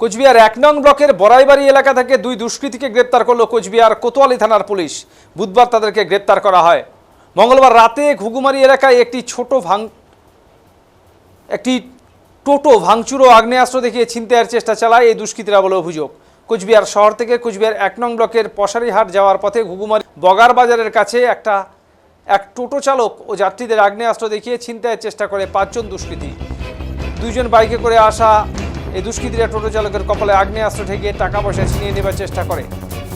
কোচবিহার এক নং ব্লকের বড়াইবাড়ি এলাকা থেকে দুই দুষ্কৃতীকে গ্রেপ্তার করল কোচবিহার কোতোয়ালি থানার পুলিশ। বুধবার তাদেরকে গ্রেপ্তার করা হয়। মঙ্গলবার রাতে ঘুঘুমারি এলাকায় একটি ছোট ভাঙ একটি টোটো ভাঙচুর ও আগ্নেয়াস্ত্র দেখিয়ে ছিনতাইয়ের চেষ্টা চালায় এই দুষ্কৃতীরা বলে অভিযোগ। কোচবিহার শহর থেকে কোচবিহার এক নং ব্লকের পশারিহাট যাওয়ার পথে ঘুঘুমারি বগার বাজারের কাছে একটা, এক টোটো চালক ও যাত্রীদের আগ্নেয়াস্ত্র দেখিয়ে ছিনতাইয়ের চেষ্টা করে পাঁচজন দুষ্কৃতী। দুইজন বাইকে করে আসা এই দুষ্কৃতীরা টোটো চালকের কপালে আগ্নেয়াস্ত্র ঠেকিয়ে টাকা পয়সা ছিনিয়ে নেবার চেষ্টা করে।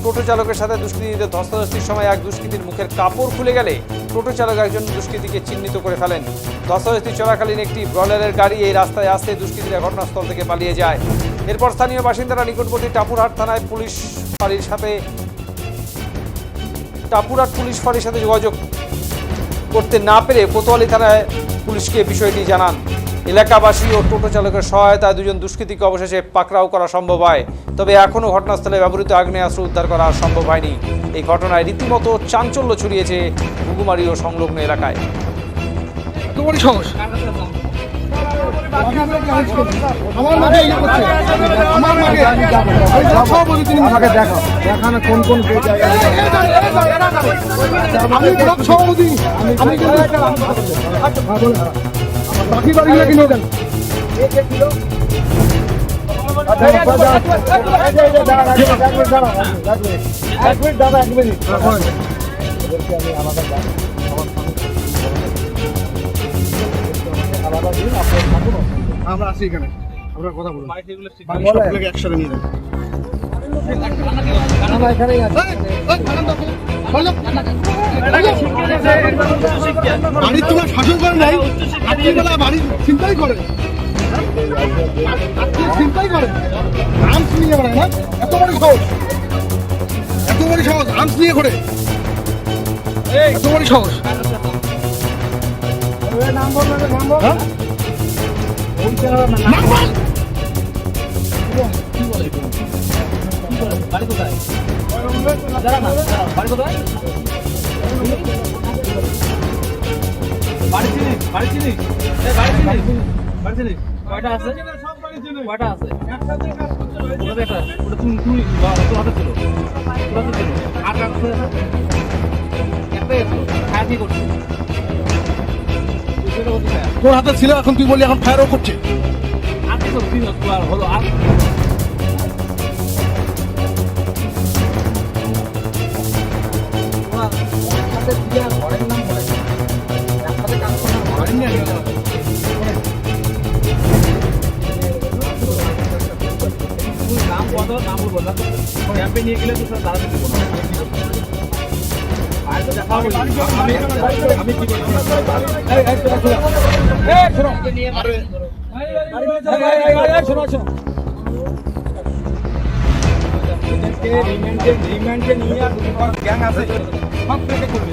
টোটো চালকের সাথে দুষ্কৃতীদের ধস্তাধস্তির সময় এক দুষ্কৃতীর মুখের কাপড় খুলে গেলে টোটো চালক একজন দুষ্কৃতীকে চিহ্নিত করে ফেলেন। ধস্তাধস্তি চলাকালীন একটি ব্রয়লারের গাড়ি এই রাস্তায় আসতে দুষ্কৃতীরা ঘটনাস্থল থেকে পালিয়ে যায়। এরপর স্থানীয় বাসিন্দারা নিকটবর্তী টাপুরহাট থানায় পুলিশ ফাঁড়ির সাথে টাপুরহাট পুলিশ ফাঁড়ির সাথে যোগাযোগ করতে না পেরে কোতোয়ালি থানায় পুলিশকে বিষয়টি জানান। এলাকাবাসী ও টোটো চালকের সহায়তায় দুজন দুষ্কৃতীকে অবশেষে পাকড়াও করা সম্ভব হয়। তবে এখনও ঘটনাস্থলে ব্যবহৃত আগ্নেয়াস্ত্র উদ্ধার করা সম্ভব হয়নি। এই ঘটনায় রীতিমতো চাঞ্চল্য ছড়িয়েছে ঘুঘুমারি ও সংলগ্ন এলাকায়। আমার আমার আমাকে দেখো কোন কোন আমি আমি বাকি বাড়িগুলো কিনে। দেন এক মিনিট দাদা এক মিনিট আমরা আছি এখানে আমরা কথা বলব একসাথে নিয়ে আমরা এখানেই আছি। বাড়ির তোমার শাসন করে নাই, রাত্রিবেলা বাড়ির চিন্তাই করে চিন্তাই করে আর্মস নিয়ে বেড়ায় না? এত বড় সাহস। এত বড় সাহস, আর্মস নিয়ে ঘোরে। এত বড় সাহস। নাম না নাম বল? হ্যাঁ? নাম বল! বাড়ি চিনিস বাড়ি এই বাড়ি চিনিস বাড়ি কয়টা আছে? কয়টা আছে ওটা একটা ওটা তুমি হাতে ছিল হাতে ছিল আর কাছে একটাই আছে খায় কি চাই তোর হাতে ছিল এখন তুই বললি এখন ফায়ারও করছে। আর কি আর হলো আর দেখা হবে আমি আমি কি করছি এই এই তোরা শোনো এই শোনো শোনো শোনো রিমান্ডে রিমান্ডে নিয়ে আর গ্যাং আছে সব থেকে করবে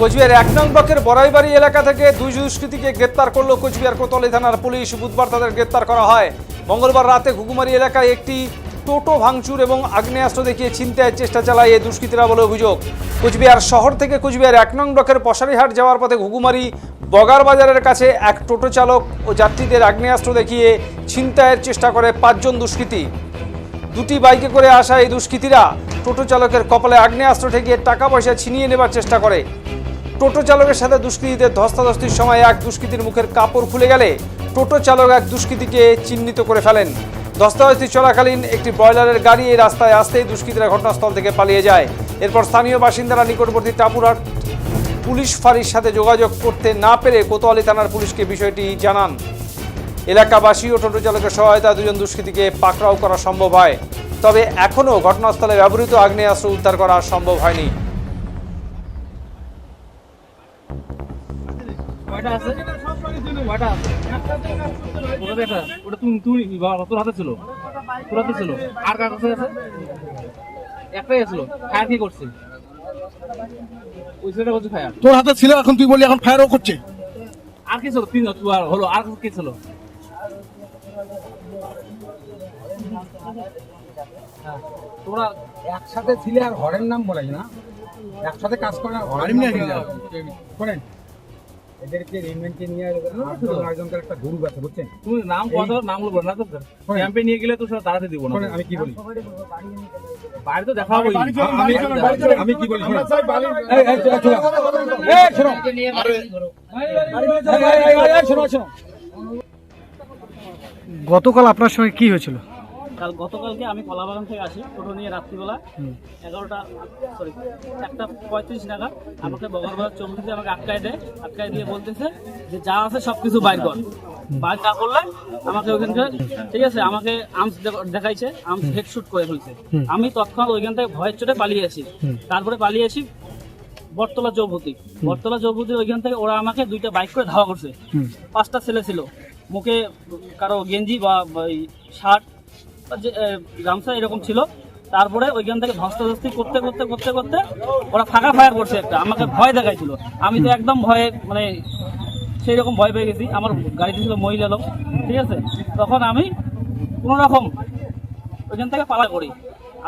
কোচবিহার এক নং ব্লকের বড়াইবাড়ি এলাকা থেকে দুই দুষ্কৃতীকে গ্রেপ্তার করল কোচবিহার কোতোয়ালি থানার পুলিশ। বুধবার তাদের গ্রেপ্তার করা হয়। মঙ্গলবার রাতে ঘুঘুমারি এলাকায় একটি টোটো ভাঙচুর এবং আগ্নেয়াস্ত্র দেখিয়ে ছিনতাইয়ের চেষ্টা চালায় এই দুষ্কৃতীরা বলে অভিযোগ। কোচবিহার শহর থেকে কোচবিহার এক নং ব্লকের পশারিহাট যাওয়ার পথে ঘুঘুমারি বগার বাজারের কাছে এক টোটো চালক ও যাত্রীদের আগ্নেয়াস্ত্র দেখিয়ে ছিনতাইয়ের চেষ্টা করে পাঁচজন দুষ্কৃতী। দুটি বাইকে করে আসা এই দুষ্কৃতীরা টোটো চালকের কপালে আগ্নেয়াস্ত্র ঠেকিয়ে টাকা পয়সা ছিনিয়ে নেবার চেষ্টা করে। টোটো চালকের সাথে দুষ্কৃতীদের ধস্তাধস্তির সময় এক দুষ্কৃতীর মুখের কাপড় খুলে গেলে টোটো চালক এক দুষ্কৃতীকে চিহ্নিত করে ফেলেন। ধস্তাধস্তি চলাকালীন একটি ব্রয়লারের গাড়ি এই রাস্তায় আসতেই দুষ্কৃতীরা ঘটনাস্থল থেকে পালিয়ে যায়। এরপর স্থানীয় বাসিন্দারা নিকটবর্তী টাপুরহাট পুলিশ ফাঁড়ির সাথে যোগাযোগ করতে না পেরে কোতোয়ালি থানার পুলিশকে বিষয়টি জানান। এলাকাবাসী ও টোটো চালকের সহায়তায় দুজন দুষ্কৃতীকে পাকড়াও করা সম্ভব হয়। তবে এখনও ঘটনাস্থলে ব্যবহৃত আগ্নেয়াস্ত্র উদ্ধার করা সম্ভব হয়নি। ওটা একটা ওটা তুমি তুমি বা তোর হাতে ছিল তোর হাতে ছিল আর কার কাছে আছে একটাই ছিল ফায়ার কি করছে ওই ছেলেটা করছে ফায়ার তোর হাতে ছিল এখন তুই এখন ফায়ারও করছে। আর কি ছিল তিন আর হলো আর কি ছিল তোরা একসাথে ছিলে আর ঘরের নাম বলে না একসাথে কাজ করে নাম গেলে। বলে না। শোনেন এদেরকে রেনমেন্টে নিয়ে একজনকার একটা গ্রুপ আছে বুঝছেন তুমি নাম কথা নাম বলব না তো ক্যাম্পে নিয়ে গেলে তো সেটা তাড়াতে দিব না আমি কি বলি বাইরে তো দেখা হবেই আমি আমি কি বলি। গতকাল আপনার সঙ্গে কি হয়েছিল কাল গতকালকে আমি কলাবাগান থেকে আসি টোটো নিয়ে রাত্রিবেলা এগারোটা সরি একটা পঁয়ত্রিশ নাগাদ আমাকে বগরবাজার চৌমুখীতে আমাকে আটকায় দেয় আটকায় দিয়ে বলতেছে যে যা আছে সব কিছু বাইর কর। বাইর না করলে আমাকে ওইখানকার ঠিক আছে আমাকে আর্মস দেখাইছে আর্মস হেডশুট করে ফেলছে। আমি তৎক্ষণাৎ ওইখান থেকে ভয়ের চোটে পালিয়ে আসি। তারপরে পালিয়ে আসি বটতলা চৌভূতি বটতলা চৌভূতি ওইখান থেকে ওরা আমাকে দুইটা বাইক করে ধাওয়া করছে। পাঁচটা ছেলে ছিল। মুখে কারও গেঞ্জি বা শার্ট গামছা এরকম ছিল। তারপরে ওইখান থেকে ধস্তাধস্তি করতে করতে করতে করতে ওরা ফাঁকা ফায়ার করছে একটা। আমাকে ভয় দেখাইছিল। আমি তো একদম ভয়ে মানে সেই রকম ভয় পেয়ে গেছি। আমার গাড়িতে ছিল মহিলা লোক, ঠিক আছে? তখন আমি কোনো রকম ওইখান থেকে পালা করি।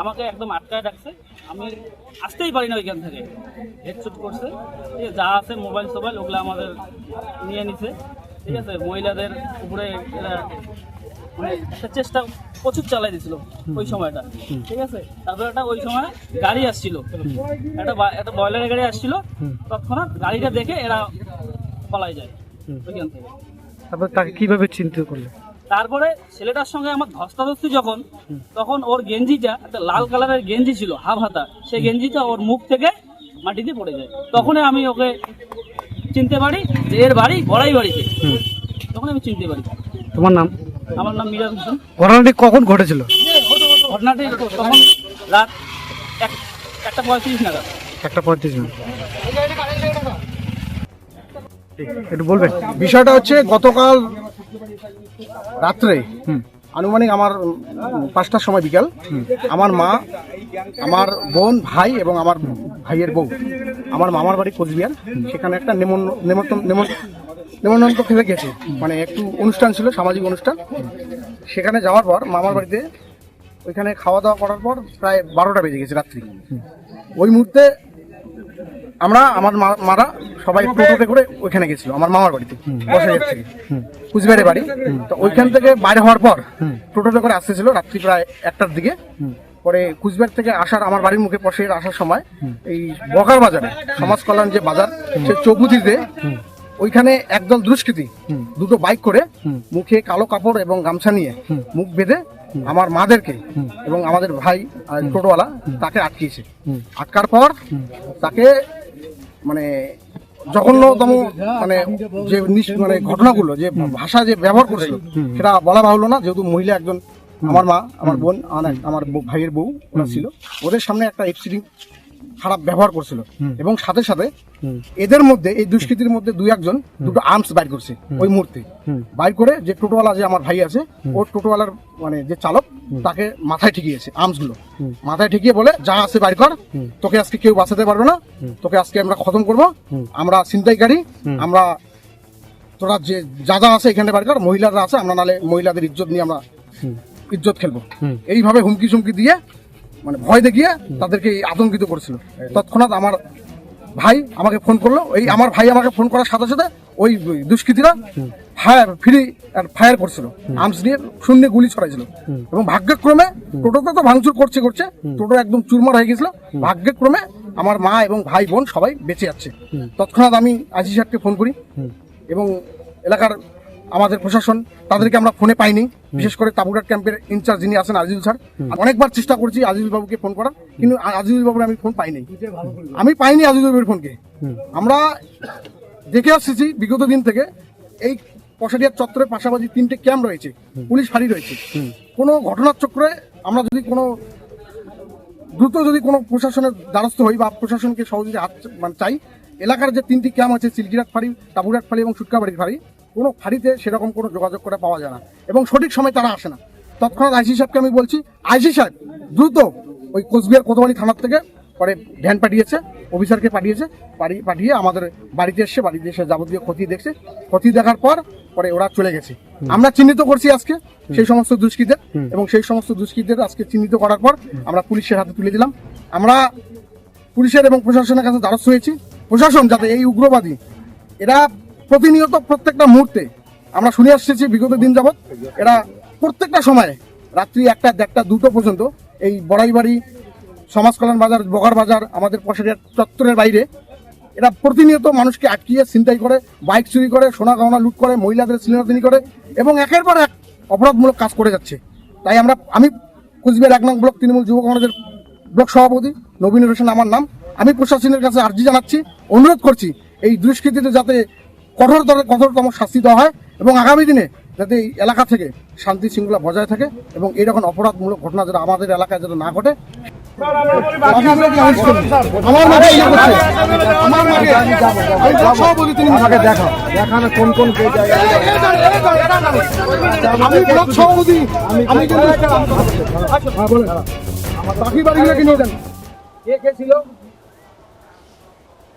আমাকে একদম আটকায় রাখছে। আমি আসতেই পারি না ওইখান থেকে। হেডশুট করছে। ঠিক যা আছে মোবাইল সোবাইল ওগুলো আমাদের নিয়ে নিছে। ঠিক আছে, মহিলাদের উপরে মানে একটা চেষ্টা প্রচুর চালাই দিছিল ওই সময়টা। ঠিক আছে? তারপরে একটা ওই সময় গাড়ি আসছিল। একটা একটা বয়লারের গাড়ি আসছিল। তৎক্ষণাৎ গাড়িটা দেখে এরা পালাই যায়। ওইখান থেকে। তারপর তাকে কীভাবে চিন্তিত করলে? তারপরে ছেলেটার সঙ্গে আমার ধস্তাধস্তি যখন তখন ওর গেঞ্জিটা একটা লাল কালারের গেঞ্জি ছিল হাফ হাতা সেই গেঞ্জিটা ওর মুখ থেকে মাটিতে পড়ে যায়। তখনই আমি ওকে চিনতে পারি যে এর বাড়ি বড়াই বাড়িতে তখন আমি চিনতে পারি। তোমার নাম? আমার নাম মিরাজ হোসেন। ঘটনাটি কখন ঘটেছিল? ঘটনাটি তখন রাত একটা পঁয়ত্রিশ নাগাদ। একটা পঁয়ত্রিশ মিনিট। একটু বলবেন। বিষয়টা হচ্ছে গতকাল রাত্রে আনুমানিক আমার পাঁচটার সময় বিকাল আমার মা আমার বোন ভাই এবং আমার ভাইয়ের বউ আমার মামার বাড়ি কোচবিহার সেখানে একটা নেমন- নেমন্তন্ন নেমন- নেমন্তন্ন খেতে গেছে। মানে একটু অনুষ্ঠান ছিল, সামাজিক অনুষ্ঠান। সেখানে যাওয়ার পর মামার বাড়িতে ওইখানে খাওয়া দাওয়া করার পর প্রায় বারোটা বেজে গেছে রাত্রি। ওই মুহূর্তে আমরা, আমার মারা সবাই টোটোতে করে ওইখানে গেছিল, আমার মামার বাড়িতে বসাইয়ের থেকে কুচবিহারের বাড়ি। তো ওইখান থেকে বাইরে হওয়ার পর টোটোতে করে আসতেছিল রাত্রি প্রায় একটার দিকে। পরে কুচবিহার থেকে আসার, আমার বাড়ির মুখে পশে আসার সময় এই বকার বাজারে, সমাজ কল্যাণ যে বাজার, সে চৌকুতিতে ওইখানে একদল দুষ্কৃতী দুটো বাইক করে মুখে কালো কাপড় এবং গামছা নিয়ে মুখ বেঁধে আমার মাদেরকে এবং আমাদের ভাই টোটোওয়ালা তাকে আটকিয়েছে। আটকার পর তাকে মানে জঘন্যতম মানে যে মানে ঘটনাগুলো যে ভাষা যে ব্যবহার করেছিল সেটা বলা বাহুল্য না। যেহেতু মহিলা একজন আমার মা আমার বোন আমার- আমার ভাইয়ের বউ ওরা ছিল। ওদের সামনে একটা এফসিডি খারাপ ব্যবহার করছিল। এবং সাথে সাথে এদের মধ্যে এই দুষ্কৃতির মধ্যে দুই একজন দুটো আর্মস বাইর করছে ওই মুহূর্তে। বাইর করে যে টোটোওয়ালা যে আমার ভাই আছে ওর টোটোওয়ালার মানে যে চালক তাকে মাথায় ঠেকিয়েছে আর্মসগুলো। মাথায় ঠেকিয়ে বলে যা আছে বাইর কর তোকে আজকে কেউ বাঁচাতে পারবে না তোকে আজকে আমরা খতম করব আমরা ছিনতাইকারী আমরা তোরা যে যা যা আছে এখানে বাইর কর মহিলারা আছে আমরা নালে মহিলাদের ইজ্জত নিয়ে আমরা ইজ্জত খেলব। এইভাবে হুমকি সুমকি দিয়ে মানে ভয় দেখিয়ে তাদেরকে আতঙ্কিত করেছিল। তৎক্ষণাৎ আমার ভাই আমাকে ফোন করল। এই আমার ভাই আমাকে ফোন করার সাথে সাথে ওই দুষ্কৃতীরা ফায়ার ফ্রি ফায়ার করছিল। আর্মস নিয়ে শূন্য গুলি ছড়াইছিল। এবং ভাগ্যক্রমে টোটোতে তো ভাঙচুর করছে করছে, টোটো একদম চুরমার হয়ে গেছিল। ভাগ্যক্রমে আমার মা এবং ভাই বোন সবাই বেঁচে যাচ্ছে। তৎক্ষণাৎ আমি আজি সাহেবকে ফোন করি। এবং এলাকার আমাদের প্রশাসন তাদেরকে আমরা ফোনে পাইনি। বিশেষ করে তাবুরাট ক্যাম্পের ইনচার্জ যিনি আছেন আজিজুল স্যার অনেকবার চেষ্টা করছি আজিজুল বাবুকে ফোন করার কিন্তু আজিজুল বাবুর আমি ফোন পাইনি। আমি পাইনি আজিজুল বাবুর ফোনকে আমরা দেখে আসছি বিগত দিন থেকে এই পশারিয়ার চত্বরের পাশাপাশি তিনটে ক্যাম্প রয়েছে পুলিশ ফাঁড়ি রয়েছে। কোনো ঘটনার চক্রে আমরা যদি কোনো দ্রুত যদি কোনো প্রশাসনের দ্বারস্থ হই বা প্রশাসনকে সহযোগিতা হাত মানে চাই এলাকার যে তিনটি ক্যাম্প আছে সিলকিরাট ফাঁড়ি তাবুরাট ফাঁড়ি এবং সুটকাবাড়ির ফাঁড়ি কোনো ফাঁড়িতে সেরকম কোনো যোগাযোগ করে পাওয়া যায় না। এবং সঠিক সময় তারা আসে না। তৎক্ষণাৎ আইসি সাহেবকে আমি বলছি আইসি সাহেব দ্রুত ওই কোচবিহার কোতোয়ালি থানার থেকে পরে ভ্যান পাঠিয়েছে অফিসারকে পাঠিয়েছে পাঠিয়ে পাঠিয়ে আমাদের বাড়িতে এসে বাড়িতে এসে যাবতীয় ক্ষতি দেখছে। ক্ষতি দেখার পর পরে ওরা চলে গেছে। আমরা চিহ্নিত করছি আজকে সেই সমস্ত দুষ্কৃতের। এবং সেই সমস্ত দুষ্কৃতীদের আজকে চিহ্নিত করার পর আমরা পুলিশের হাতে তুলে দিলাম। আমরা পুলিশের এবং প্রশাসনের কাছে দ্বারস্থ হয়েছি। প্রশাসন যাতে এই উগ্রবাদী এরা প্রতিনিয়ত প্রত্যেকটা মুহূর্তে আমরা শুনে আসতেছি বিগত দিন যাবৎ। এরা প্রত্যেকটা সময়ে রাত্রি একটা, দেড়টা, দুটো পর্যন্ত এই বড়াইবাড়ি, সমাজ কল্যাণ বাজার, বগার বাজার, আমাদের পশারিয়া চত্বরের বাইরে এরা প্রতিনিয়ত মানুষকে আটকিয়ে, ছিনতাই করে, বাইক চুরি করে, সোনা গহনা লুট করে, মহিলাদের শ্লীলতানি করে এবং একের পর এক অপরাধমূলক কাজ করে যাচ্ছে। তাই আমরা, আমি কুচবিহার এক নং ব্লক তৃণমূল যুব কংগ্রেসের ব্লক সভাপতি নবীন হোসেন আমার নাম। আমি প্রশাসনের কাছে আর্জি জানাচ্ছি, অনুরোধ করছি এই দুষ্কৃতীতে যাতে কঠোরতর কঠোরতম শাস্তি দেওয়া হয় এবং আগামী দিনে যাতে এই এলাকা থেকে শান্তি শৃঙ্খলা বজায় থাকে এবং এইরকম অপরাধমূলক ঘটনা যেটা আমাদের এলাকায় যাতে না ঘটে। আমার ইয়ে আমি দেখানো কোন কোন কে কে ছিল?